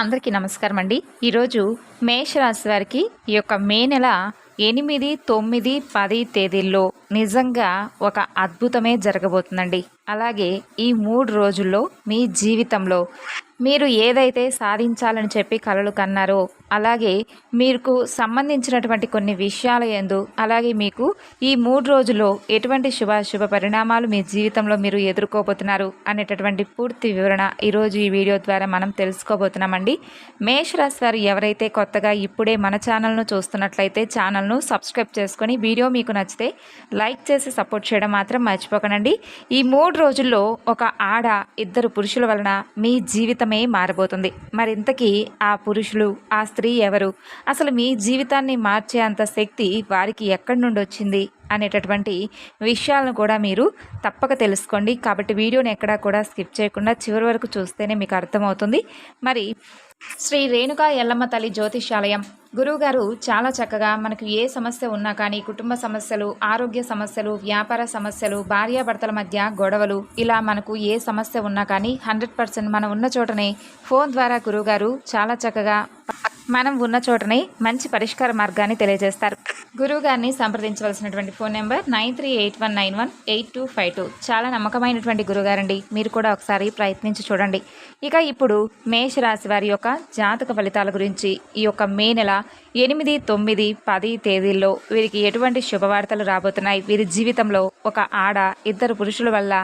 అందరికీ నమస్కారం అండి. ఈరోజు మేషరాశి వారికి ఈ యొక్క మే నెల ఎనిమిది తొమ్మిది పది తేదీల్లో నిజంగా ఒక అద్భుతమే జరగబోతుందండి. అలాగే ఈ మూడు రోజుల్లో మీ జీవితంలో మీరు ఏదైతే సాధించాలని చెప్పి కలలు కన్నారో అలాగే మీకు సంబంధించినటువంటి కొన్ని విషయాల ఎందు అలాగే మీకు ఈ మూడు రోజుల్లో ఎటువంటి శుభాశుభ పరిణామాలు మీ జీవితంలో మీరు ఎదుర్కోబోతున్నారు అనేటటువంటి పూర్తి వివరణ ఈరోజు ఈ వీడియో ద్వారా మనం తెలుసుకోబోతున్నామండి. మేషరాశి వారు ఎవరైతే కొత్తగా ఇప్పుడే మన ఛానల్ను చూస్తున్నట్లయితే ఛానల్ను సబ్స్క్రైబ్ చేసుకొని వీడియో మీకు నచ్చితే లైక్ చేసి సపోర్ట్ చేయడం మాత్రం మర్చిపోకనండి ఈ మూడు రోజుల్లో ఒక ఆడ ఇద్దరు పురుషుల వలన మీ జీవితమే మారబోతుంది. మరింతకీ ఆ పురుషులు ఆ స్త్రీ ఎవరు? అసలు మీ జీవితాన్ని మార్చే అంత శక్తి వారికి ఎక్కడి నుండి వచ్చింది? అనేటటువంటి విషయాలను కూడా మీరు తప్పక తెలుసుకోండి. కాబట్టి వీడియోని ఎక్కడా కూడా స్కిప్ చేయకుండా చివరి వరకు చూస్తేనే మీకు అర్థమవుతుంది. మరి శ్రీ రేణుకా ఎల్లమ్మ తల్లి జ్యోతిష్యాలయం గురువుగారు చాలా చక్కగా మనకు ఏ సమస్య ఉన్నా కానీ కుటుంబ సమస్యలు ఆరోగ్య సమస్యలు వ్యాపార సమస్యలు భార్యాభర్తల మధ్య గొడవలు ఇలా మనకు ఏ సమస్య ఉన్నా కానీ హండ్రెడ్ పర్సెంట్ మనం ఉన్న చోటనే ఫోన్ ద్వారా గురువుగారు చాలా చక్కగా మనం ఉన్న చోటనే మంచి పరిష్కార మార్గాన్ని తెలియజేస్తారు. గురువు గారిని సంప్రదించవలసినటువంటి phone number nine three eight one nine one eight two five two. చాలా నమ్మకమైనటువంటి గురుగారండి. మీరు కూడా ఒకసారి ప్రయత్నించి చూడండి. ఇక ఇప్పుడు మేషరాశి వారి యొక్క జాతక ఫలితాల గురించి ఈ యొక్క మే నెల ఎనిమిది తొమ్మిది పది తేదీల్లో వీరికి ఎటువంటి శుభవార్తలు రాబోతున్నాయి? వీరి జీవితంలో ఒక ఆడ ఇద్దరు పురుషుల వల్ల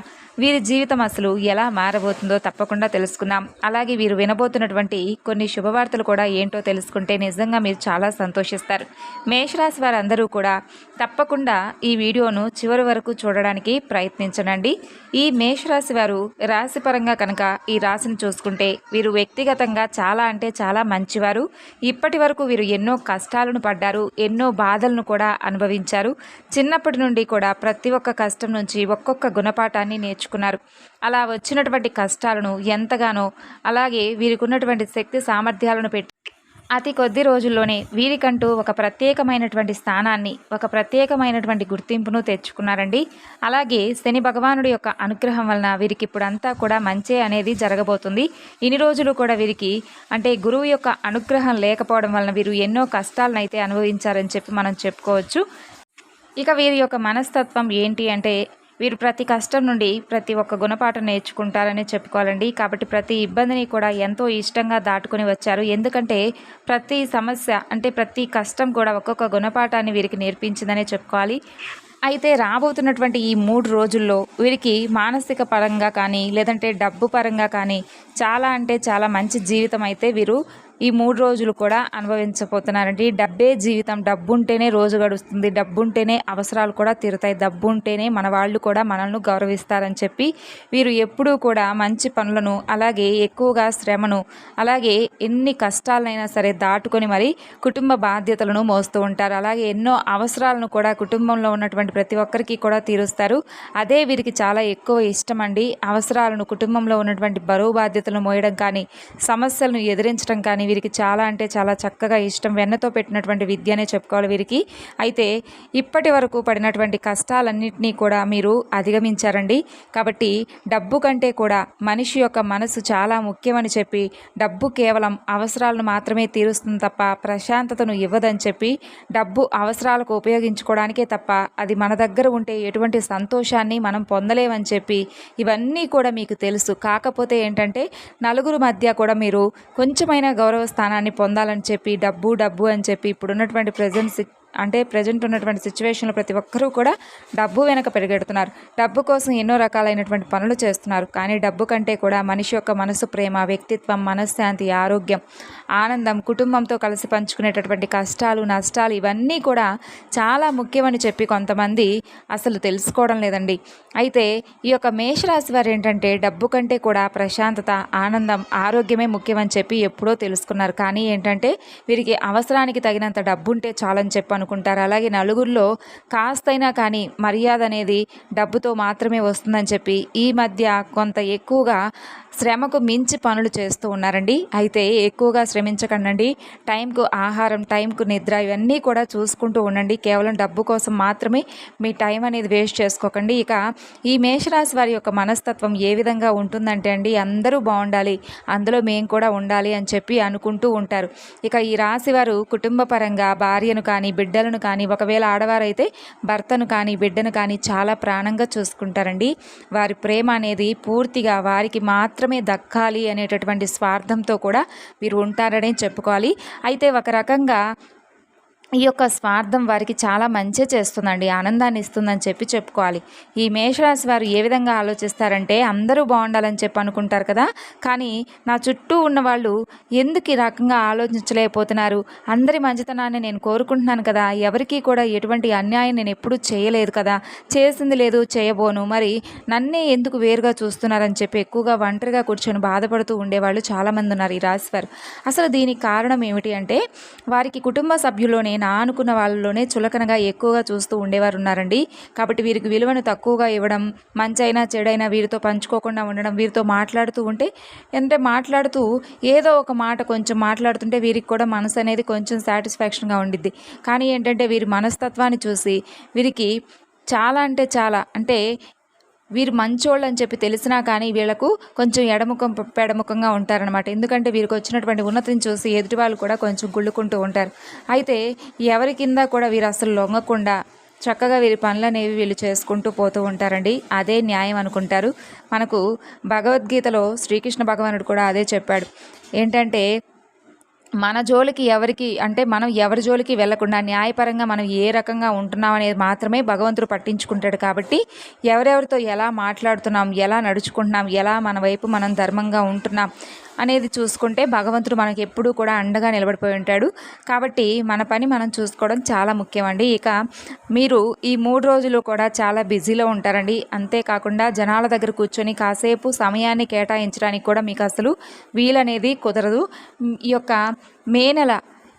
వీరి జీవితం అసలు ఎలా మారబోతుందో తప్పకుండా తెలుసుకుందాం. అలాగే వీరు వినబోతున్నటువంటి కొన్ని శుభవార్తలు కూడా ఏంటో తెలుసుకుంటే నిజంగా మీరు చాలా సంతోషిస్తారు. మేషరాశి వారందరూ కూడా తప్పకుండా ఈ వీడియోను చివరి వరకు చూడడానికి ప్రయత్నించనండి ఈ మేషరాశి వారు రాశిపరంగా కనుక ఈ రాశిని చూసుకుంటే వీరు వ్యక్తిగతంగా చాలా అంటే చాలా మంచివారు. ఇప్పటి వరకు వీరు ఎన్నో కష్టాలను పడ్డారు ఎన్నో బాధలను కూడా అనుభవించారు. చిన్నప్పటి నుండి కూడా ప్రతి ఒక్క కష్టం నుంచి ఒక్కొక్క గుణపాఠాన్ని నేర్చుకున్నారు. అలా వచ్చినటువంటి కష్టాలను ఎంతగానో అలాగే వీరికి ఉన్నటువంటి శక్తి సామర్థ్యాలను పెట్టి అతి కొద్ది రోజుల్లోనే వీరికంటూ ఒక ప్రత్యేకమైనటువంటి స్థానాన్ని ఒక ప్రత్యేకమైనటువంటి గుర్తింపును తెచ్చుకున్నారండి. అలాగే శని భగవానుడి యొక్క అనుగ్రహం వలన వీరికి ఇప్పుడంతా కూడా మంచే అనేది జరగబోతుంది. ఇన్ని రోజులు కూడా వీరికి అంటే గురువు యొక్క అనుగ్రహం లేకపోవడం వలన వీరు ఎన్నో కష్టాలను అయితే అనుభవించారని చెప్పి మనం చెప్పుకోవచ్చు. ఇక వీరి యొక్క మనస్తత్వం ఏంటి అంటే వీరు ప్రతి కష్టం నుండి ప్రతి ఒక్క గుణపాఠం నేర్చుకుంటారని చెప్పుకోవాలండి. కాబట్టి ప్రతి ఇబ్బందిని కూడా ఎంతో ఇష్టంగా దాటుకుని వచ్చారు. ఎందుకంటే ప్రతి సమస్య అంటే ప్రతి కష్టం కూడా ఒక్కొక్క గుణపాఠాన్ని వీరికి నేర్పించిందనే చెప్పుకోవాలి. అయితే రాబోతున్నటువంటి ఈ మూడు రోజుల్లో వీరికి మానసిక పరంగా కానీ లేదంటే డబ్బు పరంగా కానీ చాలా అంటే చాలా మంచి జీవితం అయితే వీరు ఈ మూడు రోజులు కూడా అనుభవించబోతున్నారండి. డబ్బే జీవితం. డబ్బు ఉంటేనే రోజు గడుస్తుంది. డబ్బు ఉంటేనే అవసరాలు కూడా తీరుతాయి. డబ్బు ఉంటేనే మన వాళ్ళు కూడా మనల్ని గౌరవిస్తారని చెప్పి వీరు ఎప్పుడూ కూడా మంచి పనులను అలాగే ఎక్కువగా శ్రమను అలాగే ఎన్ని కష్టాలైనా సరే దాటుకొని మరి కుటుంబ బాధ్యతలను మోస్తూ ఉంటారు. అలాగే ఎన్నో అవసరాలను కూడా కుటుంబంలో ఉన్నటువంటి ప్రతి ఒక్కరికి కూడా తీరుస్తారు. అదే వీరికి చాలా ఎక్కువ ఇష్టం అండి అవసరాలను కుటుంబంలో ఉన్నటువంటి బరువు బాధ్యతలను మోయడం కానీ సమస్యలను ఎదిరించడం కానీ వీరికి చాలా అంటే చాలా చక్కగా ఇష్టం. వెన్నతో పెట్టినటువంటి విద్యనే చెప్పుకోవాలి వీరికి. అయితే ఇప్పటి వరకు పడినటువంటి కష్టాలన్నింటినీ కూడా మీరు అధిగమించారండి. కాబట్టి డబ్బు కంటే కూడా మనిషి యొక్క మనసు చాలా ముఖ్యమని చెప్పి డబ్బు కేవలం అవసరాలను మాత్రమే తీరుస్తుంది తప్ప ప్రశాంతతను ఇవ్వదని చెప్పి డబ్బు అవసరాలకు ఉపయోగించుకోవడానికే తప్ప అది మన దగ్గర ఉంటే ఎటువంటి సంతోషాన్ని మనం పొందలేమని చెప్పి ఇవన్నీ కూడా మీకు తెలుసు. కాకపోతే ఏంటంటే నలుగురు మధ్య కూడా మీరు కొంచెమైనా గౌరవ స్థానాన్ని పొందాలని చెప్పి డబ్బు డబ్బు అని చెప్పి ఇప్పుడున్నటువంటి ప్రజెంట్ అంటే ప్రజెంట్ ఉన్నటువంటి సిచ్యువేషన్లో ప్రతి ఒక్కరూ కూడా డబ్బు వెనక పెరిగెడుతున్నారు. డబ్బు కోసం ఎన్నో రకాలైనటువంటి పనులు చేస్తున్నారు. కానీ డబ్బు కంటే కూడా మనిషి యొక్క మనసు ప్రేమ వ్యక్తిత్వం మనశ్శాంతి ఆరోగ్యం ఆనందం కుటుంబంతో కలిసి పంచుకునేటటువంటి కష్టాలు నష్టాలు ఇవన్నీ కూడా చాలా ముఖ్యమని చెప్పి కొంతమంది అసలు తెలుసుకోవడం లేదండి. అయితే ఈ యొక్క మేషరాశి వారు ఏంటంటే డబ్బు కంటే కూడా ప్రశాంతత ఆనందం ఆరోగ్యమే ముఖ్యమని చెప్పి ఎప్పుడో తెలుసుకున్నారు. కానీ ఏంటంటే వీరికి అవసరానికి తగినంత డబ్బు ఉంటే చాలని చెప్పాను అనుకుంటారు. అలాగే నలుగురిలో కాస్తైనా కానీ మర్యాద అనేది డబ్బుతో మాత్రమే వస్తుందని చెప్పి ఈ మధ్య కొంత ఎక్కువగా శ్రమకు మించి పనులు చేస్తూ ఉన్నారండి. అయితే ఎక్కువగా శ్రమించకండి టైంకు ఆహారం టైంకు నిద్ర ఇవన్నీ కూడా చూసుకుంటూ ఉండండి. కేవలం డబ్బు కోసం మాత్రమే మీ టైం అనేది వేస్ట్ చేసుకోకండి. ఇక ఈ మేషరాశి వారి యొక్క మనస్తత్వం ఏ విధంగా ఉంటుందంటే అండి అందరూ బాగుండాలి అందులో మేము కూడా ఉండాలి అని చెప్పి అనుకుంటూ ఉంటారు. ఇక ఈ రాశి వారు కుటుంబ పరంగా భార్యను కానీ బిడ్డ బిడ్డలను కానీ ఒకవేళ ఆడవారైతే భర్తను కానీ బిడ్డను కానీ చాలా ప్రాణంగా చూసుకుంటారండి. వారి ప్రేమ అనేది పూర్తిగా వారికి మాత్రమే దక్కాలి అనేటటువంటి స్వార్థంతో కూడా వీరు ఉంటారనే చెప్పుకోవాలి. అయితే ఒక రకంగా ఈ యొక్క స్వార్థం వారికి చాలా మంచి చేస్తుందండి ఆనందాన్ని ఇస్తుందని చెప్పి చెప్పుకోవాలి. ఈ మేషరాశి వారు ఏ విధంగా ఆలోచిస్తారంటే అందరూ బాగుండాలని చెప్పి అనుకుంటారు కదా కానీ నా చుట్టూ ఉన్న వాళ్ళు ఎందుకు ఈ రకంగా ఆలోచించలేకపోతున్నారు? అందరి మంచితనాన్ని నేను కోరుకుంటున్నాను కదా ఎవరికీ కూడా ఎటువంటి అన్యాయం నేను ఎప్పుడూ చేయలేదు కదా చేసింది లేదు చేయబోను మరి నన్నే ఎందుకు వేరుగా చూస్తున్నారని చెప్పి ఎక్కువగా ఒంటరిగా కూర్చొని బాధపడుతూ ఉండేవాళ్ళు చాలామంది ఉన్నారు ఈ రాశి వారు. అసలు దీనికి కారణం ఏమిటి అంటే వారికి కుటుంబ సభ్యులోనే నా అనుకున్న వాళ్ళలోనే చులకనగా ఎక్కువగా చూస్తూ ఉండేవారు ఉన్నారండి కాబట్టి వీరికి విలువను తక్కువగా ఇవ్వడం మంచైనా చెడైనా వీరితో పంచుకోకుండా ఉండడం వీరితో మాట్లాడుతూ ఉంటే అంటే మాట్లాడుతూ ఏదో ఒక మాట కొంచెం మాట్లాడుతుంటే వీరికి కూడా మనసు అనేది కొంచెం సాటిస్ఫాక్షన్గా ఉండిద్ది. కానీ ఏంటంటే వీరి మనస్తత్వాన్ని చూసి వీరికి చాలా అంటే చాలా అంటే వీరు మంచోళ్ళు అని చెప్పి తెలిసినా కానీ వీళ్ళకు కొంచెం ఎడముఖం పెడముఖంగా ఉంటారనమాట ఎందుకంటే వీరికి వచ్చినటువంటి ఉన్నతిని చూసి ఎదుటి వాళ్ళు కూడా కొంచెం గుళ్ళుకుంటూ ఉంటారు. అయితే ఎవరి కింద కూడా వీరు అసలు లొంగకుండా చక్కగా వీరి పనులు అనేవి వీళ్ళు చేసుకుంటూ పోతూ ఉంటారండి. అదే న్యాయం అనుకుంటారు. మనకు భగవద్గీతలో శ్రీకృష్ణ భగవానుడు కూడా అదే చెప్పాడు. ఏంటంటే మన జోలికి ఎవరికి అంటే మనం ఎవరి జోలికి వెళ్ళకుండా న్యాయపరంగా మనం ఏ రకంగా ఉంటున్నాం అనేది మాత్రమే భగవంతుడు పట్టించుకుంటాడు కాబట్టి ఎవరెవరితో ఎలా మాట్లాడుతున్నాం ఎలా నడుచుకుంటున్నాం ఎలా మన వైపు మనం ధర్మంగా ఉంటున్నాం అనేది చూసుకుంటే భగవంతుడు మనకి ఎప్పుడూ కూడా అండగా నిలబడిపోయి ఉంటాడు. కాబట్టి మన పని మనం చూసుకోవడం చాలా ముఖ్యమండి. ఇక మీరు ఈ మూడు రోజులు కూడా చాలా బిజీలో ఉంటారండి. అంతేకాకుండా జనాల దగ్గర కూర్చొని కాసేపు సమయాన్ని కేటాయించడానికి కూడా మీకు అసలు వీలనేది కుదరదు. ఈ యొక్క మే నెల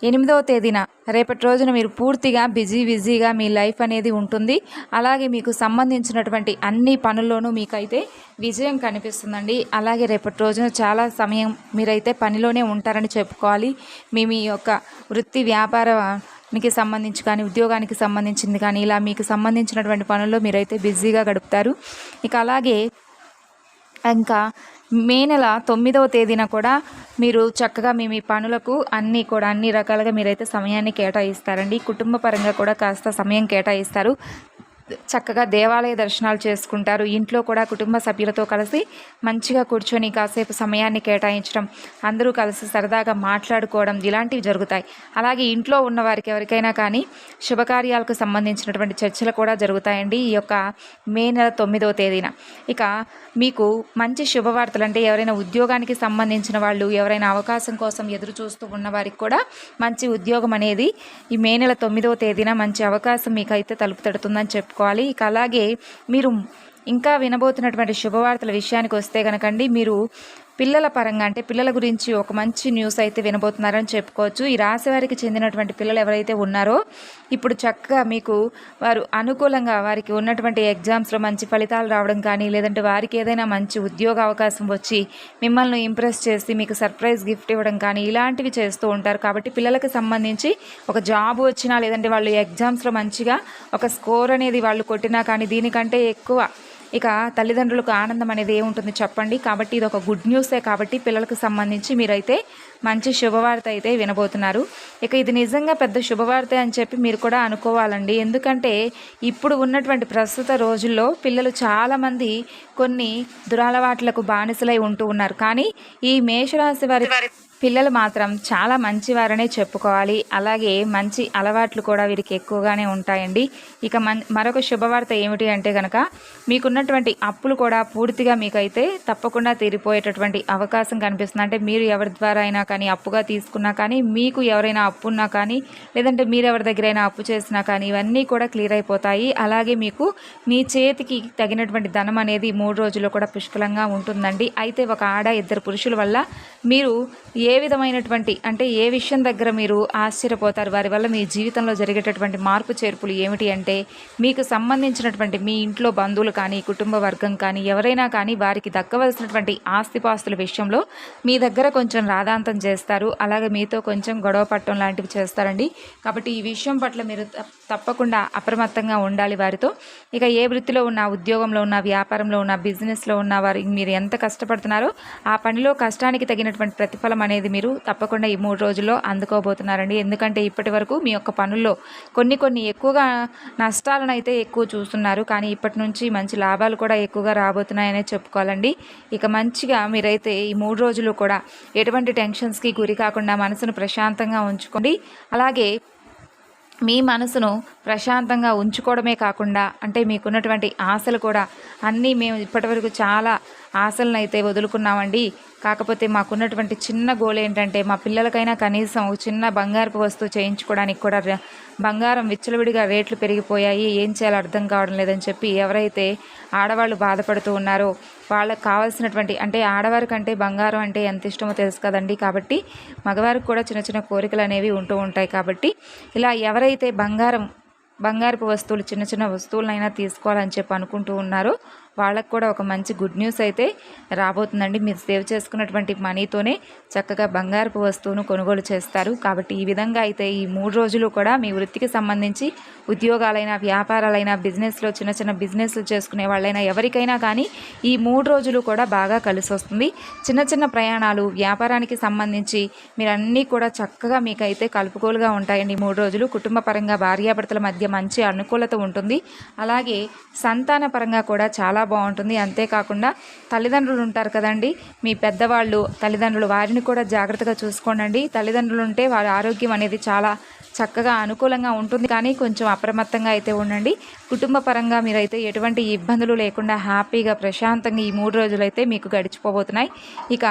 ఎనిమిదవ తేదీన రేపటి రోజున మీరు పూర్తిగా బిజీ బిజీగా మీ లైఫ్ అనేది ఉంటుంది. అలాగే మీకు సంబంధించినటువంటి అన్ని పనుల్లోనూ మీకైతే విజయం కనిపిస్తుందండి. అలాగే రేపటి రోజున చాలా సమయం మీరైతే పనిలోనే ఉంటారని చెప్పుకోవాలి. మీ మీ యొక్క వృత్తి వ్యాపారానికి సంబంధించి కానీ ఉద్యోగానికి సంబంధించింది కానీ ఇలా మీకు సంబంధించినటువంటి పనుల్లో మీరైతే బిజీగా గడుపుతారు. ఇక అలాగే ఇంకా మే నెల తొమ్మిదవ తేదీన కూడా మీరు చక్కగా మీ మీ పనులకు అన్నీ కూడా అన్ని రకాలుగా మీరైతే సమయాన్ని కేటాయిస్తారండి. కుటుంబ పరంగా కూడా కాస్త సమయం కేటాయిస్తారు. చక్కగా దేవాలయ దర్శనాలు చేసుకుంటారు. ఇంట్లో కూడా కుటుంబ సభ్యులతో కలిసి మంచిగా కూర్చొని కాసేపు సమయాన్ని కేటాయించడం అందరూ కలిసి సరదాగా మాట్లాడుకోవడం ఇలాంటివి జరుగుతాయి. అలాగే ఇంట్లో ఉన్న వారికి ఎవరికైనా కానీ శుభకార్యాలకు సంబంధించినటువంటి చర్చలు కూడా జరుగుతాయండి ఈ యొక్క మే నెల తొమ్మిదవ తేదీన. ఇక మీకు మంచి శుభవార్తలు అంటే ఎవరైనా ఉద్యోగానికి సంబంధించిన వాళ్ళు ఎవరైనా అవకాశం కోసం ఎదురు చూస్తూ ఉన్న వారికి కూడా మంచి ఉద్యోగం అనేది ఈ మే నెల తొమ్మిదవ తేదీన మంచి అవకాశం మీకైతే తలుపు తడుతుందని చేసుకోవాలి. ఇక అలాగే మీరు ఇంకా వినబోతున్నటువంటి శుభవార్తల విషయానికి వస్తే కనుకండి మీరు పిల్లల పరంగా అంటే పిల్లల గురించి ఒక మంచి న్యూస్ అయితే వినబోతున్నారని చెప్పుకోవచ్చు. ఈ రాశి వారికి చెందినటువంటి పిల్లలు ఎవరైతే ఉన్నారో ఇప్పుడు చక్కగా మీకు వారు అనుకూలంగా వారికి ఉన్నటువంటి ఎగ్జామ్స్లో మంచి ఫలితాలు రావడం కానీ లేదంటే వారికి ఏదైనా మంచి ఉద్యోగ అవకాశం వచ్చి మిమ్మల్ని ఇంప్రెస్ చేసి మీకు సర్ప్రైజ్ గిఫ్ట్ ఇవ్వడం కానీ ఇలాంటివి చేస్తూ ఉంటారు. కాబట్టి పిల్లలకు సంబంధించి ఒక జాబ్ వచ్చినా లేదంటే వాళ్ళు ఎగ్జామ్స్లో మంచిగా ఒక స్కోర్ అనేది వాళ్ళు కొట్టినా కానీ దీనికంటే ఎక్కువ ఇక తల్లిదండ్రులకు ఆనందం అనేది ఏముంటుంది చెప్పండి? కాబట్టి ఇది ఒక గుడ్ న్యూసే కాబట్టి పిల్లలకు సంబంధించి మీరైతే మంచి శుభవార్త అయితే వినబోతున్నారు. ఇక ఇది నిజంగా పెద్ద శుభవార్త అని చెప్పి మీరు కూడా అనుకోవాలండి. ఎందుకంటే ఇప్పుడు ఉన్నటువంటి ప్రస్తుత రోజుల్లో పిల్లలు చాలామంది కొన్ని దురాలవాట్లకు బానిసలై ఉంటూ ఉన్నారు. కానీ ఈ మేషరాశి వారి పిల్లలు మాత్రం చాలా మంచివారనే చెప్పుకోవాలి. అలాగే మంచి అలవాట్లు కూడా వీరికి ఎక్కువగానే ఉంటాయండి. ఇక మన్ మరొక శుభవార్త ఏమిటి అంటే కనుక మీకున్నటువంటి అప్పులు కూడా పూర్తిగా మీకైతే తప్పకుండా తీరిపోయేటటువంటి అవకాశం కనిపిస్తుంది. అంటే మీరు ఎవరి ద్వారా అయినా కానీ అప్పుగా తీసుకున్నా కానీ మీకు ఎవరైనా అప్పు ఉన్నా కానీ లేదంటే మీరు ఎవరి దగ్గరైనా అప్పు చేసినా కానీ ఇవన్నీ కూడా క్లియర్ అయిపోతాయి. అలాగే మీకు మీ చేతికి తగినటువంటి ధనం అనేది మూడు రోజుల్లో కూడా పుష్కలంగా ఉంటుందండి. అయితే ఒక ఆడ ఇద్దరు పురుషుల వల్ల మీరు ఏ ఏ విధమైనటువంటి అంటే ఏ విషయం దగ్గర మీరు ఆశ్చర్యపోతారు? వారి వల్ల మీ జీవితంలో జరిగేటటువంటి మార్పు చేర్పులు ఏమిటి అంటే మీకు సంబంధించినటువంటి మీ ఇంట్లో బంధువులు కానీ కుటుంబ వర్గం కానీ ఎవరైనా కానీ వారికి దక్కవలసినటువంటి ఆస్తిపాస్తుల విషయంలో మీ దగ్గర కొంచెం రాధాంతం చేస్తారు. అలాగే మీతో కొంచెం గొడవ పట్టడం లాంటివి చేస్తారండి. కాబట్టి ఈ విషయం పట్ల మీరు తప్పకుండా అప్రమత్తంగా ఉండాలి వారితో. ఇక ఏ వృత్తిలో ఉన్న ఉద్యోగంలో ఉన్న వ్యాపారంలో ఉన్న బిజినెస్లో ఉన్న వారి మీరు ఎంత కష్టపడుతున్నారో ఆ పనిలో కష్టానికి తగినటువంటి ప్రతిఫలం అనేది మీరు తప్పకుండా ఈ మూడు రోజుల్లో అందుకోబోతున్నారండి. ఎందుకంటే ఇప్పటి వరకు మీ యొక్క పనుల్లో కొన్ని కొన్ని ఎక్కువగా నష్టాలను అయితే ఎక్కువ చూస్తున్నారు. కానీ ఇప్పటి నుంచి మంచి లాభాలు కూడా ఎక్కువగా రాబోతున్నాయనే చెప్పుకోవాలండి. ఇక మంచిగా మీరైతే ఈ మూడు రోజులు కూడా ఎటువంటి టెన్షన్స్కి గురి కాకుండా మనసును ప్రశాంతంగా ఉంచుకోండి. అలాగే మీ మనసును ప్రశాంతంగా ఉంచుకోవడమే కాకుండా అంటే మీకున్నటువంటి ఆశలు కూడా అన్నీ మేము ఇప్పటివరకు చాలా ఆశలను అయితే వదులుకున్నామండి. కాకపోతే మాకున్నటువంటి చిన్న గోల్ ఏంటంటే మా పిల్లలకైనా కనీసం ఒక చిన్న బంగారపు వస్తువు చేయించుకోవడానికి కూడా బంగారం విచ్చలవిడిగా రేట్లు పెరిగిపోయాయి. ఏం చేయాలో అర్థం కావడం లేదని చెప్పి ఎవరైతే ఆడవాళ్ళు బాధపడుతూ ఉన్నారో వాళ్ళకి కావాల్సినటువంటి అంటే ఆడవారి కంటే బంగారం అంటే ఎంత ఇష్టమో తెలుసు కదండి. కాబట్టి మగవారికి కూడా చిన్న చిన్న కోరికలు అనేవి ఉంటూ ఉంటాయి కాబట్టి ఇలా ఎవరైతే బంగారం బంగారపు వస్తువులు చిన్న చిన్న వస్తువులైనా తీసుకోవాలని చెప్పి అనుకుంటూ ఉన్నారో వాళ్ళకు కూడా ఒక మంచి గుడ్ న్యూస్ అయితే రాబోతుందండి. మీరు సేవ్ చేసుకున్నటువంటి మనీతోనే చక్కగా బంగారపు వస్తువును కొనుగోలు చేస్తారు. కాబట్టి ఈ విధంగా అయితే ఈ మూడు రోజులు కూడా మీ వృత్తికి సంబంధించి ఉద్యోగాలైనా వ్యాపారాలైనా బిజినెస్లో చిన్న చిన్న బిజినెస్లు చేసుకునే వాళ్ళైనా ఎవరికైనా కానీ ఈ మూడు రోజులు కూడా బాగా కలిసి వస్తుంది. చిన్న చిన్న ప్రయాణాలు వ్యాపారానికి సంబంధించి మీరు అన్నీ కూడా చక్కగా మీకైతే కలుపుకోలుగా ఉంటాయండి మూడు రోజులు. కుటుంబ పరంగా భార్యాభర్తల మధ్య మంచి అనుకూలత ఉంటుంది. అలాగే సంతాన పరంగా కూడా చాలా బాగుంటుంది. అంతేకాకుండా తల్లిదండ్రులు ఉంటారు కదండి. మీ పెద్దవాళ్ళు తల్లిదండ్రులు వారిని కూడా జాగ్రత్తగా చూసుకోండి తల్లిదండ్రులు ఉంటే వారి ఆరోగ్యం అనేది చాలా చక్కగా అనుకూలంగా ఉంటుంది. కానీ కొంచెం అప్రమత్తంగా అయితే ఉండండి. కుటుంబ పరంగా మీరైతే ఎటువంటి ఇబ్బందులు లేకుండా హ్యాపీగా ప్రశాంతంగా ఈ మూడు రోజులు అయితే మీకు గడిచిపోబోతున్నాయి. ఇక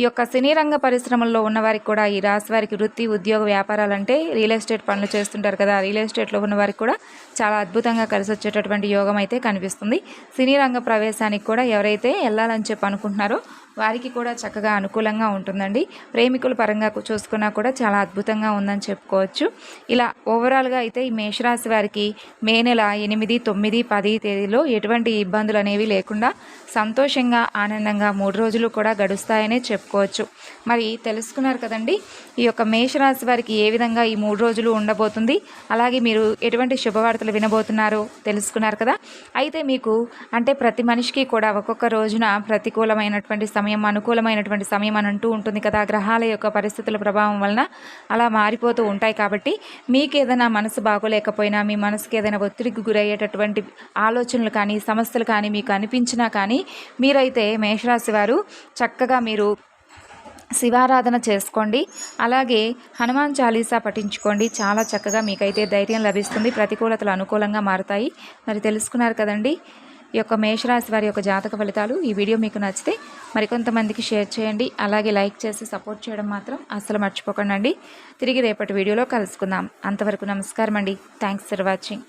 ఈ యొక్క సినీ రంగ పరిశ్రమల్లో ఉన్నవారికి కూడా ఈ రాశి వారికి వృత్తి ఉద్యోగ వ్యాపారాలంటే రియల్ ఎస్టేట్ పనులు చేస్తుంటారు కదా. రియల్ ఎస్టేట్లో ఉన్నవారికి కూడా చాలా అద్భుతంగా కలిసి వచ్చేటటువంటి యోగం అయితే కనిపిస్తుంది. సినీ రంగ ప్రవేశానికి కూడా ఎవరైతే వెళ్ళాలని చెప్పి అనుకుంటున్నారో వారికి కూడా చక్కగా అనుకూలంగా ఉంటుందండి. ప్రేమికుల పరంగా చూసుకున్నా కూడా చాలా అద్భుతంగా ఉందని చెప్పుకోవచ్చు. ఇలా ఓవరాల్గా అయితే ఈ మేషరాశి వారికి మే నెల ఎనిమిది తొమ్మిది పది తేదీలో ఎటువంటి ఇబ్బందులు అనేవి లేకుండా సంతోషంగా ఆనందంగా మూడు రోజులు కూడా గడుస్తాయనే చెప్పుకోవచ్చు. మరి తెలుసుకున్నారు కదండి ఈ యొక్క మేషరాశి వారికి ఏ విధంగా ఈ మూడు రోజులు ఉండబోతుంది అలాగే మీరు ఎటువంటి శుభవార్తలు వినబోతున్నారో తెలుసుకున్నారు కదా. అయితే మీకు అంటే ప్రతి మనిషికి కూడా ఒక్కొక్క రోజున ప్రతికూలమైనటువంటి సమయం అనుకూలమైనటువంటి సమయం అని అంటూ ఉంటుంది కదా గ్రహాల యొక్క పరిస్థితుల ప్రభావం వలన అలా మారిపోతూ ఉంటాయి కాబట్టి కాబట్టి మీకు ఏదైనా మనసు బాగోలేకపోయినా మీ మనసుకి ఏదైనా ఒత్తిడికి గురయ్యేటటువంటి ఆలోచనలు కానీ సమస్యలు కానీ మీకు అనిపించినా కానీ మీరైతే మేషరాశి వారు చక్కగా మీరు శివారాధన చేసుకోండి. అలాగే హనుమాన్ చాలీసా పఠించుకోండి. చాలా చక్కగా మీకైతే ధైర్యం లభిస్తుంది. ప్రతికూలతలు అనుకూలంగా మారుతాయి. మరి తెలుసుకున్నారు కదండి? ఈ యొక్క మేషరాశి వారి యొక్క జాతక ఫలితాలు ఈ వీడియో మీకు నచ్చితే మరికొంతమందికి షేర్ చేయండి. అలాగే లైక్ చేసి సపోర్ట్ చేయడం మాత్రం అస్సలు మర్చిపోకండి తిరిగి రేపటి వీడియోలో కలుసుకుందాం. అంతవరకు నమస్కారం అండి థ్యాంక్స్ ఫర్ వాచింగ్.